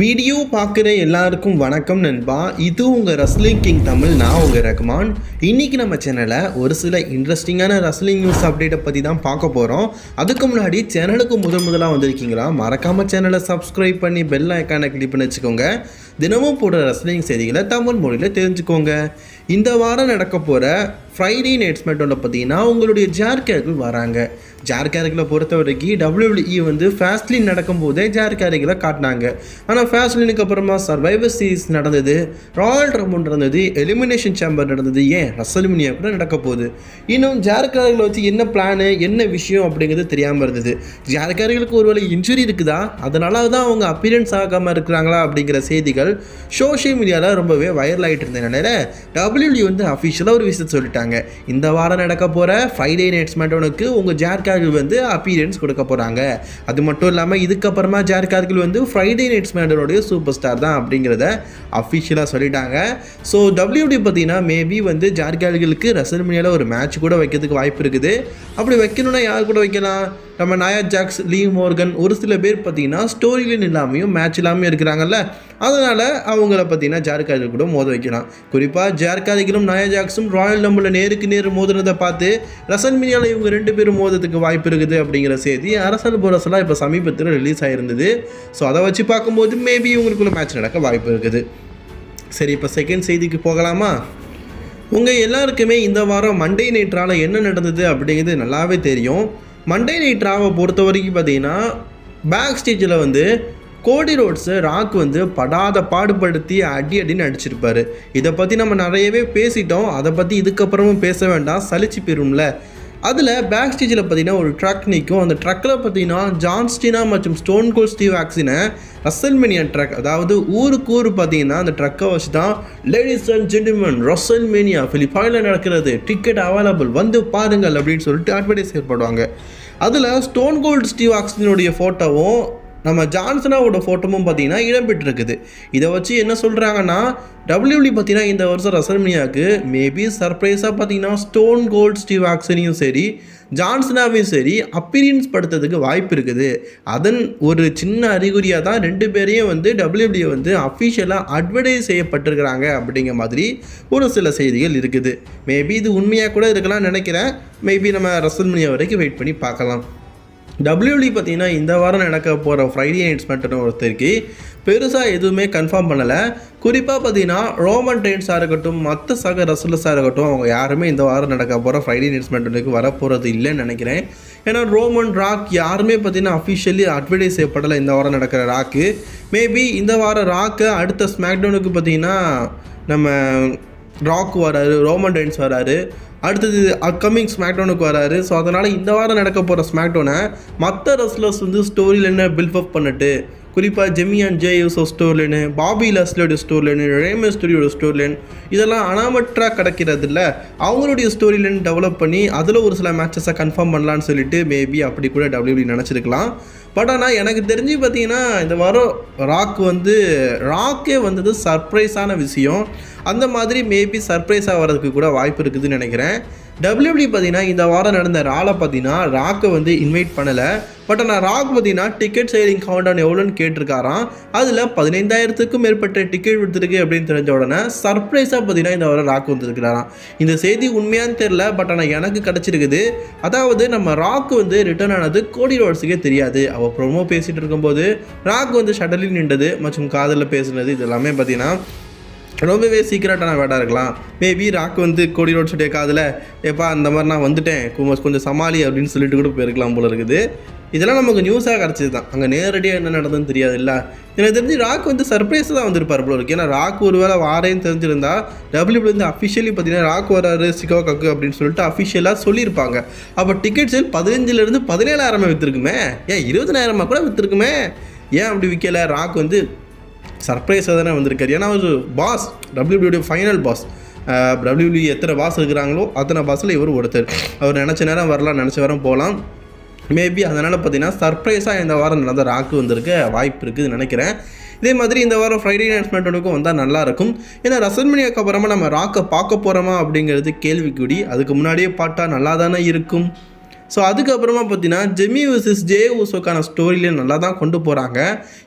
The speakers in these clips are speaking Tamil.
வீடியோ பார்க்குற எல்லாருக்கும் வணக்கம் நண்பா. இது உங்கள் ரஸ்லிங் கிங் தமிழ் நான் உங்கள் ரகுமான். இன்றைக்கி நம்ம சேனலில் ஒரு சில இன்ட்ரெஸ்டிங்கான ரஸ்லிங் நியூஸ் அப்டேட்டை பற்றி தான் பார்க்க போகிறோம் அதுக்கு முன்னாடி சேனலுக்கு முதல் முதலாக வந்திருக்கீங்களா? மறக்காமல் சேனலை சப்ஸ்கிரைப் பண்ணி பெல் ஐக்கானை கிளிக் பண்ணி வச்சுக்கோங்க. தினமும் போடுற ரஸ்லிங் செய்திகளை தமிழ் மொழியில் தெரிஞ்சுக்கோங்க. இந்த வாரம் நடக்க போகிற ஃப்ரைடே நைட் ஸ்மெட்டோவில் பார்த்தீங்கன்னா உங்களுடைய ஜார்கேர்கள் வராங்க. ஜார் கேரக்களை பொறுத்த வரைக்கும் டபிள்யூஇ வந்து ஃபேஸ்ட்லின் நடக்கும்போதே ஜார் கேரக்களை காட்டினாங்க. ஆனால் ஃபேஸ்ட்லினுக்கு அப்புறமா சர்வைவர் சீரிஸ் நடந்தது ராயல் ரம்புன் நடந்தது எலிமினேஷன் சேம்பர் நடந்தது ஏன்? ரசல்மினியா கூட நடக்க போகுது. இன்னும் ஜார் கேரக்களை வச்சு என்ன பிளானு என்ன விஷயம் அப்படிங்கிறது தெரியாமல் இருந்தது. ஜார் கேரக்களுக்கு ஒருவேளை இன்ஜுரி இருக்குதா? அதனால தான் அவங்க அப்பியரன்ஸ் ஆகாமல் இருக்கிறாங்களா அப்படிங்கிற செய்திகள் சோஷியல் மீடியாவில் ரொம்பவே வைரல் ஆகிட்டு இருந்ததுனால டபிள்யூடி வந்து அஃபிஷியலாக ஒரு விஷயத்தை சொல்லிட்டாங்க. இந்த வாரம் நடக்க போகிற ஃப்ரைடே நைட்ஸ் ஸ்மேட்டோனுக்கு உங்கள் ஜார்கார்கள் வந்து அப்பீரியன்ஸ் கொடுக்க போகிறாங்க அது மட்டும் இல்லாமல் இதுக்கப்புறமா ஜார்கார்கள் வந்து ஃப்ரைடே நைட்ஸ் ஸ்மேட்டோனுடைய சூப்பர் ஸ்டார் தான் அப்படிங்கிறத அஃபிஷியலாக சொல்லிட்டாங்க. ஸோ டபிள்யூடி பார்த்தீங்கன்னா மேபி வந்து ஜார்கார்களுக்கு ரசல்மனியாவில் ஒரு மேட்ச் கூட வைக்கிறதுக்கு வாய்ப்பு இருக்குது. அப்படி வைக்கணும்னா யார் கூட வைக்கலாம்? நம்ம நாயா ஜாக்ஸ் லீ மோர்கன் ஒரு சில பேர் பார்த்தீங்கன்னா ஸ்டோரியில் இல்லாமையும் மேட்ச் இல்லாமையும் இருக்கிறாங்கல்ல. அதனால் அவங்கள பார்த்தீங்கன்னா ஜார்காரிகள் கூட மோத வைக்கலாம். குறிப்பாக ஜார்க்காதிகளும் நயா ஜாக்ஸும் ராயல் நம்பரில் நேருக்கு நேர் மோதுனதை பார்த்து ரசன் மினியால் இவங்க ரெண்டு பேரும் மோதத்துக்கு வாய்ப்பு இருக்குது அப்படிங்கிற செய்தி அரசல் புரசலாக இப்போ சமீபத்தில் ரிலீஸ் ஆகிருந்தது ஸோ அதை வச்சு பார்க்கும்போது மேபி இவங்களுக்குள்ள மேட்ச் நடக்க வாய்ப்பு இருக்குது. சரி இப்போ செகண்ட் செய்திக்கு போகலாமா? உங்கள் எல்லாருக்குமே இந்த வாரம் மண்டே நைட்ரால் என்ன நடந்தது அப்படிங்கிறது நல்லாவே தெரியும். மண்டே நைட்ராவை பொறுத்த வரைக்கும் பார்த்தீங்கன்னா பேக் ஸ்டேஜில் வந்து கோடி ரோட்ஸு ராக் வந்து படாத பாடுபடுத்தி அடி அடின்னு அடிச்சிருப்பாரு. இதை பற்றி நம்ம நிறையவே பேசிட்டோம். அதை பற்றி இதுக்கப்புறமும் பேச வேண்டாம். சலிச்சு போயிரும்ல. அதில் பேக் ஸ்டேஜில் பார்த்தீங்கன்னா ஒரு ட்ரக் நிற்கும் அந்த ட்ரக்கில் பார்த்தீங்கன்னா ஜான்ஸ்டினா மற்றும் ஸ்டோன் கோல் ஸ்டீவ் ஆக்சினை ரசல்மேனியா ட்ரக் அதாவது ஊருக்கு ஊர் பார்த்தீங்கன்னா அந்த ட்ரக்கை வச்சு தான் லேடிஸ் அண்ட் ஜென்டில்மேன் ரசல்மேனியா ஃபிலிப்பாயில் நடக்கிறது. டிக்கெட் அவைலபிள் வந்து பாருங்கள் அப்படின்னு சொல்லிட்டு அட்வர்டைஸ் ஏற்படுவாங்க அதில் ஸ்டோன் கோல்டு ஸ்டீவ் ஆக்சினுடைய ஃபோட்டோவும் நம்ம ஜான்சனாவோட ஃபோட்டோவும் பார்த்தீங்கன்னா இடம்பெற்றிருக்குது. இதை வச்சு என்ன சொல்கிறாங்கன்னா டபிள்யூடி பார்த்தீங்கன்னா இந்த வருஷம் ரசல்மியாவுக்கு மேபி சர்ப்ரைஸாக பார்த்தீங்கன்னா ஸ்டோன் கோல்ட் ஸ்டீவ் ஆக்சனையும் சரி ஜான்சனாவையும் சரி அப்பீரியன்ஸ் படுத்துறதுக்கு வாய்ப்பு இருக்குது. அதன் ஒரு சின்ன அறிகுறியாக தான் ரெண்டு பேரையும் வந்து டபிள்யூடியை வந்து அஃபிஷியலாக அட்வர்டைஸ் செய்யப்பட்டிருக்கிறாங்க அப்படிங்கிற மாதிரி ஒரு சில செய்திகள் இருக்குது. மேபி இது உண்மையாக கூட இருக்கலாம்னு நினைக்கிறேன். மேபி நம்ம ரசல்மியா வரைக்கும் வெயிட் பண்ணி பார்க்கலாம். டபிள்யூடி பார்த்தீங்கன்னா இந்த வாரம் நடக்க போகிற ஃப்ரைடே நைட்ஸ் மட்டும் ஒருத்தருக்கு பெருசாக எதுவுமே கன்ஃபார்ம் பண்ணலை. குறிப்பாக பார்த்தீங்கன்னா ரோமன் ட்ரெயின்ஸாக இருக்கட்டும் மற்ற சக ரசலஸாக இருக்கட்டும் அவங்க யாருமே இந்த வாரம் நடக்க போகிற ஃப்ரைடே நைட்ஸ் மட்டுக்கு வரப்போகிறது இல்லைன்னு நினைக்கிறேன். ஏன்னா ரோமன் ராக் யாருமே பார்த்தீங்கன்னா அஃபிஷியலி அட்வர்டைஸ் செய்யப்படலை இந்த வாரம் நடக்கிற ராக்கு மேபி இந்த வாரம் ராக்கு அடுத்த ஸ்மாக்டவுனுக்கு பார்த்தீங்கன்னா நம்ம ராக் வராரு ரோமன் டைன்ஸ் வராரு. அடுத்தது அப்கமிங் ஸ்மாக்டவுனுக்கு வராரு. ஸோ அதனால் இந்த வாரம் நடக்க போகிற ஸ்மாக்டவுனை மற்ற ரெஸ்லர்ஸ் வந்து ஸ்டோரியில் என்ன பில்ட் அப் பண்ணிட்டு குறிப்பாக Jimmy and Jey Uso story line Bobby லஸ்லோட store line ரேமே ஸ்டோரியோட ஸ்டோர் லைன் இதெல்லாம் அனாமற்றாக கிடைக்கிறது இல்லை. அவங்களுடைய ஸ்டோரி லைன் டெவலப் பண்ணி அதில் ஒரு சில மேட்சஸை கன்ஃபார்ம் பண்ணலான்னு சொல்லிட்டு மேபி அப்படி கூட டபிள்யூபி நினச்சிருக்கலாம். பட் ஆனால் எனக்கு தெரிஞ்சு பார்த்தீங்கன்னா இந்த வாரம் ராக் வந்து ராக்கே வந்தது சர்ப்ரைஸான விஷயம். அந்த மாதிரி மேபி சர்ப்ரைஸ் ஆகிறதுக்கு கூட வாய்ப்பு இருக்குதுன்னு நினைக்கிறேன். டபிள்யூபி பார்த்தீங்கன்னா இந்த வாரம் நடந்த ராலை பார்த்தீங்கன்னா ராக்கை வந்து இன்வைட் பண்ணலை. பட் ஆனால் ராக் பார்த்தீங்கன்னா டிக்கெட் சேலிங் கவுண்டான் எவ்வளோன்னு கேட்டிருக்காராம். அதில் பதினைந்தாயிரத்துக்கும் மேற்பட்ட டிக்கெட் விடுத்துருக்கு அப்படின்னு தெரிஞ்ச உடனே சர்ப்ரைஸாக பார்த்தீங்கன்னா இந்த வாரம் ராக் வந்துருக்கிறாராம். இந்த செய்தி உண்மையான்னு தெரில பட் ஆனால் எனக்கு கிடச்சிருக்குது. அதாவது நம்ம ராக் வந்து ரிட்டர்ன் ஆனது கோடி ரோட்ஸுக்கே தெரியாது. அவள் ப்ரொமோ பேசிகிட்டு இருக்கும்போது ராக் வந்து ஷட்டலில் நின்றது மற்றும் காதலில் பேசுனது இது எல்லாமே பார்த்தீங்கன்னா ரொம்பவே சீக்கிரட்டான வேடாக இருக்கலாம். மேபி ராக் வந்து கோடி ரோட் சுடைய காதில் எப்பா அந்த மாதிரி நான் வந்துட்டேன். கொஞ்சம் கொஞ்சம் சமாளி அப்படின்னு சொல்லிட்டு கூட போயிருக்கலாம் போல இருக்குது. இதெல்லாம் நமக்கு நியூஸாக கிடச்சிது தான் அங்கே நேரடியாக என்ன நடந்ததுன்னு தெரியாது இல்லை எனக்கு தெரிஞ்சு ராக் வந்து சர்ப்ரைஸ் தான் வந்திருப்பார் போல இருக்கு. ஏன்னா ராக் ஒரு வேளை வாரேன்னு தெரிஞ்சிருந்தா டபிள்யூபிள் வந்து அஃபிஷியலி பார்த்தீங்கன்னா ராக் வராரு சிகோ கக்கு அப்படின்னு சொல்லிட்டு அஃபிஷியலாக சொல்லியிருப்பாங்க. அப்போ டிக்கெட் சேல் பதினஞ்சுலேருந்து பதினேழாயிரமா விற்றுருக்குமே ஏன் இருபதனாயிரமா கூட விற்றுருக்குமே ஏன் அப்படி விற்கலை ராக் வந்து சர்ப்ரைஸாக தானே வந்திருக்காரு? ஏன்னா ஒரு பாஸ் டபிள்யூபிள்யூடைய ஃபைனல் பாஸ் டபிள்யூபி எத்தனை பாஸ் இருக்கிறாங்களோ அத்தனை பாஸில் இவர் ஒருத்தர். அவர் நினச்ச நேரம் வரலாம் நினச்ச நேரம் போகலாம். மேபி அதனால் பார்த்தீங்கன்னா சர்ப்ரைஸாக இந்த வாரம் நடந்த ராக்கு வந்திருக்க வாய்ப்பு இருக்குதுன்னு நினைக்கிறேன். இதே மாதிரி இந்த வாரம் ஃப்ரைடே அனௌன்ஸ்மெண்ட்டுக்கும் வந்தால் நல்லாயிருக்கும் ஏன்னா ரசல்மனியாக்கு அப்புறமா நம்ம ராக்கை பார்க்க போகிறோமா அப்படிங்கிறது கேள்விக்குடி அதுக்கு முன்னாடியே பாட்டா நல்லா தானே இருக்கும். ஸோ அதுக்கப்புறமா பார்த்தீங்கன்னா ஜெமி வர்சஸ் ஜே ஊசோக்கான ஸ்டோரியிலே நல்லா தான் கொண்டு போகிறாங்க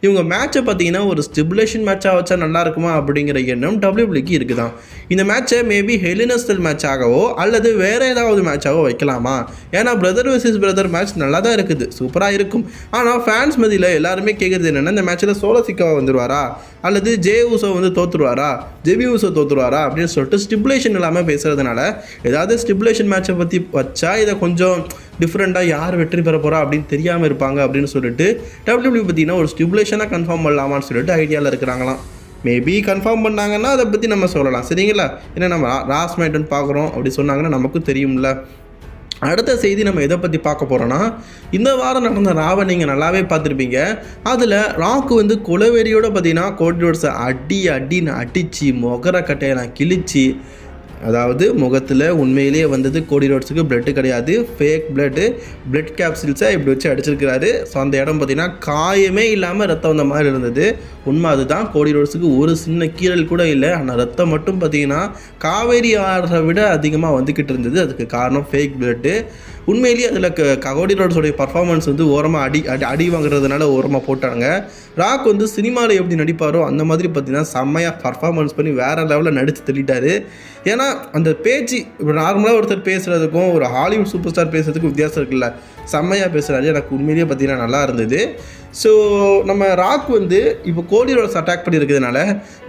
இவங்க மேட்ச்சை பார்த்தீங்கன்னா ஒரு ஸ்டிபுலேஷன் மேட்சாக வச்சா நல்லா இருக்குமா அப்படிங்கிற எண்ணம் டபிள்யூபிள்யூக்கு இருக்குதான். இந்த மேட்ச்சை மேபி ஹெலினஸ்டல் மேட்சாகவோ அல்லது வேறு ஏதாவது மேட்சாகவோ வைக்கலாமா? ஏன்னா பிரதர் வர்சஸ் பிரதர் மேட்ச் நல்லா தான் இருக்குது சூப்பராக இருக்கும். ஆனால் ஃபேன்ஸ் மதியில் எல்லாருமே கேட்குறது என்னென்னா இந்த மேட்ச்சில் சோலோ சிக்காவா வந்துடுவாரா அல்லது ஜே ஊசோ வந்து தோற்றுருவாரா ஜெபி ஊசோ தோற்றுருவாரா அப்படின்னு சொல்லிட்டு ஸ்டிபுலேஷன் இல்லாமல் பேசுறதுனால ஏதாவது ஸ்டிபுலேஷன் மேட்சை பற்றி வச்சா இதை கொஞ்சம் டிஃப்ரெண்ட்டாக யார் வெற்றி பெற போகிறா அப்படின்னு தெரியாமல் இருப்பாங்க அப்படின்னு சொல்லிட்டு டபிள்யூபிள்யூ பார்த்தீங்கன்னா ஒரு ஸ்டிபுலேஷனாக கன்ஃபார்ம் பண்ணலாமான்னு சொல்லிட்டு ஐடியாவில் இருக்கிறாங்களாம். மேபி கன்ஃபார்ம் பண்ணாங்கன்னா அதை பற்றி நம்ம சொல்லலாம். சரிங்களா? ஏன்னா நம்ம ராஸ் மேட்டன் பார்க்குறோம் அப்படி சொன்னாங்கன்னா நமக்கும் தெரியும்ல. அடுத்த செய்தி நம்ம எதை பற்றி பார்க்க போகிறோன்னா இந்த வாரம் நடந்த ராவை நீங்கள் நல்லாவே பார்த்துருப்பீங்க. அதில் ராக்கு வந்து குலவெறியோடு பார்த்தீங்கன்னா கோட்ரோட்ஸை அடி அடின்னு அடித்து மொகர கட்டையெல்லாம் கிழிச்சு அதாவது முகத்தில் உண்மையிலேயே வந்தது கோடி ரோட்ஸுக்கு பிளட்டு கிடையாது. ஃபேக் பிளட்டு பிளட் கேப்சில்ஸை இப்படி வச்சு அடிச்சிருக்கிறாரு. ஸோ அந்த இடம் பார்த்தீங்கன்னா காயமே இல்லாமல் ரத்தம் வந்த மாதிரி இருந்தது. உண்மை அதுதான். கோடி ரோட்ஸுக்கு ஒரு சின்ன கீறல் கூட இல்லை. ஆனால் ரத்தம் மட்டும் பார்த்தீங்கன்னா காவேரி ஆறை விட அதிகமாக வந்துக்கிட்டு இருந்தது. அதுக்கு காரணம் ஃபேக் பிளட்டு உண்மையிலேயே அதில் க ககோடி ரோட்ஸோடைய பர்ஃபார்மன்ஸ் வந்து ஓரமாக அடி அடி அடி வாங்குறதுனால ஓரமாக போட்டாங்க. ராக் வந்து சினிமாவில் எப்படி நடிப்பாரோ அந்த மாதிரி பார்த்தீங்கன்னா செம்மையாக பர்ஃபார்மன்ஸ் பண்ணி வேறு லெவலில் நடித்து தள்ளிட்டாரு. ஏன்னா அந்த பேச்சு இப்போ நார்மலாக ஒருத்தர் பேசுகிறதுக்கும் ஒரு ஹாலிவுட் சூப்பர் ஸ்டார் பேசுகிறதுக்கும் வித்தியாசம் இருக்குல்ல. செம்மையாக பேசுகிறாரு எனக்கு உண்மையிலேயே பார்த்தீங்கன்னா நல்லா இருந்தது. ஸோ நம்ம ராக் வந்து இப்போ கோடி ரோட்ஸ் அட்டாக் பண்ணியிருக்கிறதுனால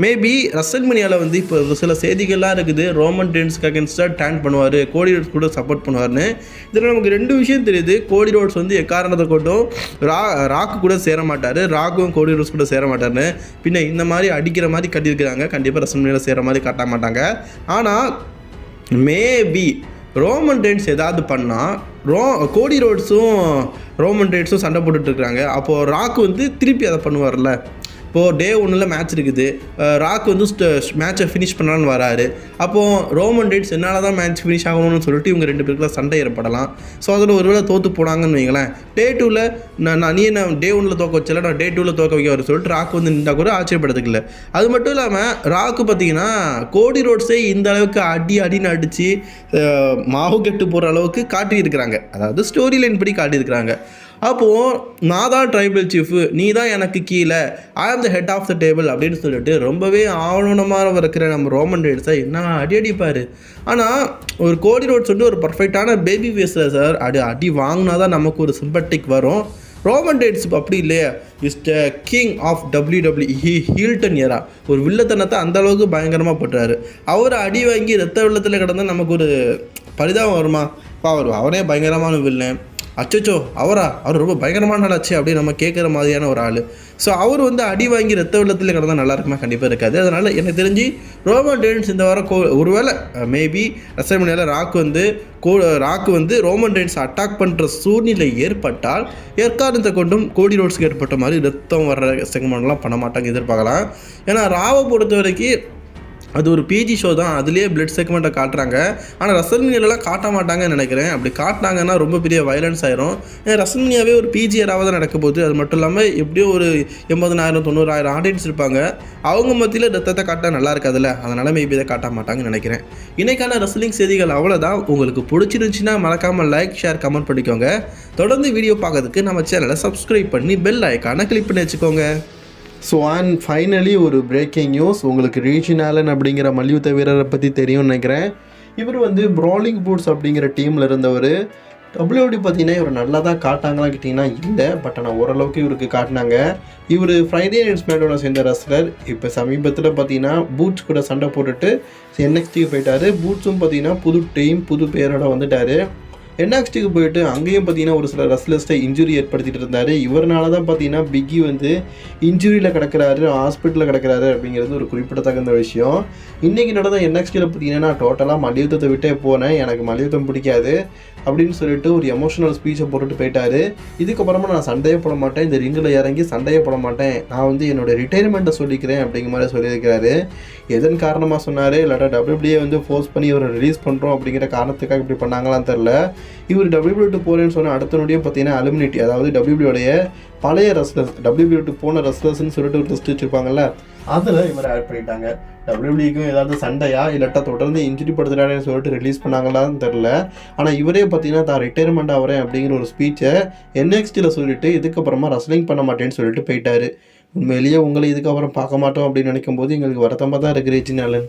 மேபி ரசல்மனியாவில் வந்து இப்போ ஒரு சில செய்திகள்லாம் இருக்குது. ரோமன் டென்ஸ்க்கு அகேன்ஸ்டாக டேன் பண்ணுவார். கோடி ரோட்ஸ் கூட சப்போர்ட் பண்ணுவார்னு இதில் நமக்கு ரெண்டு விஷயம் தெரியுது. கோடி ரோட்ஸ் வந்து எக்காரணத்தை கொண்டும் ரா ராக்கு கூட சேர மாட்டார். ராக்கும் கோடி ரோட்ஸ் கூட சேர மாட்டார்னு பின்ன இந்த மாதிரி அடிக்கிற மாதிரி கட்டியிருக்கிறாங்க. கண்டிப்பாக ரசல்மனியாவில் சேர மாதிரி காட்ட மாட்டாங்க. ஆனால் மேபி ரோமன் டென்ஸ் ஏதாவது பண்ணால் ரோ கோடி ரோட்ஸும் ரோமன் டென்ஸும் சண்டை போட்டுட்டு அப்போது ராக் வந்து திருப்பி அதை பண்ணுவார்ல. இப்போது டே ஒன்றில் மேட்ச் இருக்குது. ராக் வந்து மேட்சை ஃபினிஷ் பண்ணலான்னு வராரு. அப்போது ரோமன் டேட்ஸ் என்னால் தான் மேட்ச் ஃபினிஷ் ஆகணும்னு சொல்லிட்டு இவங்க ரெண்டு பேருக்குலாம் சண்டை ஏற்படலாம். ஸோ அதில் ஒருவேளை தோற்று போனாங்கன்னு வைங்களேன். டே டூவில் நான் நான் நீ என்ன டே ஒன்றில் தோக்க வச்சல நான் டே டூவில் தோக்க வைக்க வர சொல்லிட்டு ராக் வந்து நின்றா கூட ஆச்சரியப்படுறதுக்கு இல்லை. அது மட்டும் இல்லாமல் ராக்கு பார்த்தீங்கன்னா கோடி ரோட்ஸே இந்த அளவுக்கு அடி அடின்னு அடித்து மாவு கெட்டு போகிற அளவுக்கு காட்டியிருக்கிறாங்க. அதாவது ஸ்டோரி லைன் படி காட்டியிருக்கிறாங்க. அப்போது நான் தான் ட்ரைபல் சீஃபு நீ தான் எனக்கு கீழே. I am the head of the table அப்படின்னு சொல்லிட்டு ரொம்பவே ஆவணமாக இருக்கிற நம்ம ரோமன் ரேட்ஸை என்ன அடி அடிப்பார். ஆனால் ஒரு கோடி ரோட்ஸ் வந்து ஒரு பர்ஃபெக்டான பேபி ஃபேஸில் சார் அடி அடி வாங்கினா தான் நமக்கு ஒரு சிம்பட்டிக் வரும். ரோமன் டேட்ஸ் அப்படி இல்லையா. Is the king of W W he ஹீல்டன் era ஒரு வில்லத்தனத்தை அந்த அளவுக்கு பயங்கரமாக போட்டுறாரு. அவர் அடி வாங்கி ரத்த வெள்ளத்தில் கிடந்தா நமக்கு ஒரு பரிதாபம் வருமா? பா அவரே பயங்கரமான வில்லன் அச்சச்சோ அவரா? அவர் ரொம்ப பயங்கரமான ஆளாச்சு அப்படின்னு நம்ம கேட்குற மாதிரியான ஒரு ஆள். ஸோ அவர் வந்து அடி வாங்கி ரத்த வெள்ளத்தில் கிடந்தால் நல்லா இருக்குமா? கண்டிப்பாக இருக்காது. அதனால் எனக்கு தெரிஞ்சு ரோமன் டேன்ஸ் இந்த வாரம் கோ ஒருவேளை மேபி ரசமணியால் ராக் வந்து கோ ராக் வந்து ரோமன் டேன்ஸ் அட்டாக் பண்ணுற சூழ்நிலை ஏற்பட்டால் எற்காரணத்தை கொண்டும் கோடி ரோட்ஸ்க்கு ஏற்பட்ட மாதிரி ரத்தம் வர்ற செக்மெண்ட்லாம் பண்ண மாட்டாங்க எதிர்பார்க்கலாம். ஏன்னா ராவை பொறுத்த வரைக்கும் அது ஒரு பிஜி ஷோ தான். அதுலேயே பிளட் செக்மெண்ட்டை காட்டுறாங்க. ஆனால் ரசல்மினியெல்லாம் காட்ட மாட்டாங்கன்னு நினைக்கிறேன். அப்படி காட்டினாங்கன்னா ரொம்ப பெரிய வயலன்ஸ் ஆயிரும். ஏன்னா ரசல்மினியாவே ஒரு பிஜி யாராவது தான் நடக்க போகுது. அது மட்டும் இல்லாமல் எப்படியோ ஒரு எண்பதனாயிரம் தொண்ணூறாயிரம் ஆடியன்ஸ் இருப்பாங்க. அவங்க மத்தியில் ரத்தத்தை காட்டால் நல்லா இருக்காதுல்ல? அதனால் மேபி இதை காட்ட மாட்டாங்கன்னு நினைக்கிறேன். இன்றைக்கான ரசலிங் செய்திகள் அவ்வளோதான் உங்களுக்கு பிடிச்சிருந்துச்சின்னா மறக்காமல் லைக் ஷேர் கமெண்ட் பண்ணிக்கோங்க. தொடர்ந்து வீடியோ பார்க்கறதுக்கு நம்ம சேனலை சப்ஸ்கிரைப் பண்ணி பெல் ஐக்கானை கிளிக் பண்ணி வச்சுக்கோங்க. ஸோ அண்ட் ஃபைனலி ஒரு பிரேக்கிங் நியூஸ் உங்களுக்கு ரீஜின் ஆலன் அப்படிங்கிற மல்யுத்த வீரரை பற்றி தெரியும்னு நினைக்கிறேன். இவர் வந்து ப்ராலிங் பூட்ஸ் அப்படிங்கிற டீமில் இருந்தவர். டபிள்யூடி பார்த்தீங்கன்னா இவர் நல்லா தான் காட்டாங்களா கேட்டிங்கன்னா இல்லை. பட் ஆனால் ஓரளவுக்கு இவருக்கு காட்டினாங்க. இவர் ஃப்ரைடே நைட் ஸ்மேட்டோட சேர்ந்த ரஸ்லர் இப்போ சமீபத்தில் பார்த்தீங்கன்னா பூட்ஸ் கூட சண்டை போட்டுட்டு என்எக்ஸ்டிக்கு போயிட்டார். பூட்ஸும் பார்த்தீங்கன்னா புது டீம் புது பேரோட வந்துட்டார். என்எக்ஸ்டிக்கு போயிட்டு அங்கேயும் பார்த்தீங்கன்னா ஒரு சில ரஸ்லர்ஸ்ட்டை இன்ஜுரி ஏற்படுத்திட்டு இருந்தார். இவரனால தான் பார்த்தீங்கன்னா பிக்கி வந்து இன்ஜுரியில் கிடக்கிறாரு ஹாஸ்பிட்டலில் கிடக்கிறாரு அப்படிங்கிறது ஒரு குறிப்பிடத்தகுந்த விஷயம். இன்றைக்கி நடந்த என்எக்ஸ்டியில் பார்த்தீங்கன்னா நான் டோட்டலாக மல்யுத்தத்தை விட்டே போனேன். எனக்கு மல்யுத்தம் பிடிக்காது அப்படின்னு சொல்லிட்டு ஒரு எமோஷனல் ஸ்பீச்சை போட்டுட்டு போயிட்டாரு. இதுக்கப்புறமா நான் சண்டையே போட மாட்டேன். இந்த ரிங்கில் இறங்கி சண்டையே போட மாட்டேன். நான் வந்து என்னோடய ரிட்டையர்மெண்ட்டை சொல்லிக்கிறேன் அப்படிங்கிற மாதிரி சொல்லியிருக்கிறாரு. எதன் காரணமாக சொன்னார்? இல்லாட்டா டபிள்யூபிள்யூ வந்து ஃபோர்ஸ் பண்ணி இவரை ரிலீஸ் பண்ணுறோம் அப்படிங்கிற காரணத்துக்காக இப்படி பண்ணாங்களான்னு தெரில இவர் டபிள்யூபிள்யூ போகிறேன்னு சொன்ன அடுத்த நொடியே பார்த்தீங்கன்னா அலுமினிட்டி அதாவது டபிள்யூபிள்யூடைய பழைய ரெஸ்லர்ஸ் டபிள்யூபிள்யூ போன ரெஸ்லர்ஸ்னு சொல்லிட்டு ஒரு லிஸ்ட் வச்சுருப்பாங்கல்ல அதில் இவர் ஆட் பண்ணிட்டாங்க. டபிள்யூபிள்யூக்கும் ஏதாவது சண்டையா இல்லாட்டா தொடர்ந்து இன்ஜுரி படுத்துட்டாருன்னு சொல்லிட்டு ரிலீஸ் பண்ணாங்களான்னு தெரில ஆனால் இவரே பார்த்தீங்கன்னா தான் ரிட்டையர்மெண்ட் ஆகிறேன் அப்படிங்கிற ஒரு ஸ்பீச்சை என்எக்ஸ்டியில் சொல்லிட்டு இதுக்கப்புறமா ரஸ்லிங் பண்ண மாட்டேன்னு சொல்லிட்டு போயிட்டாரு. உண்மையிலேயே உங்களை இதுக்கப்புறம் பார்க்க மாட்டோம் அப்படின்னு நினைக்கும் போது எங்களுக்கு வருத்தமாக தான் இருக்குது ரேஜினாலன்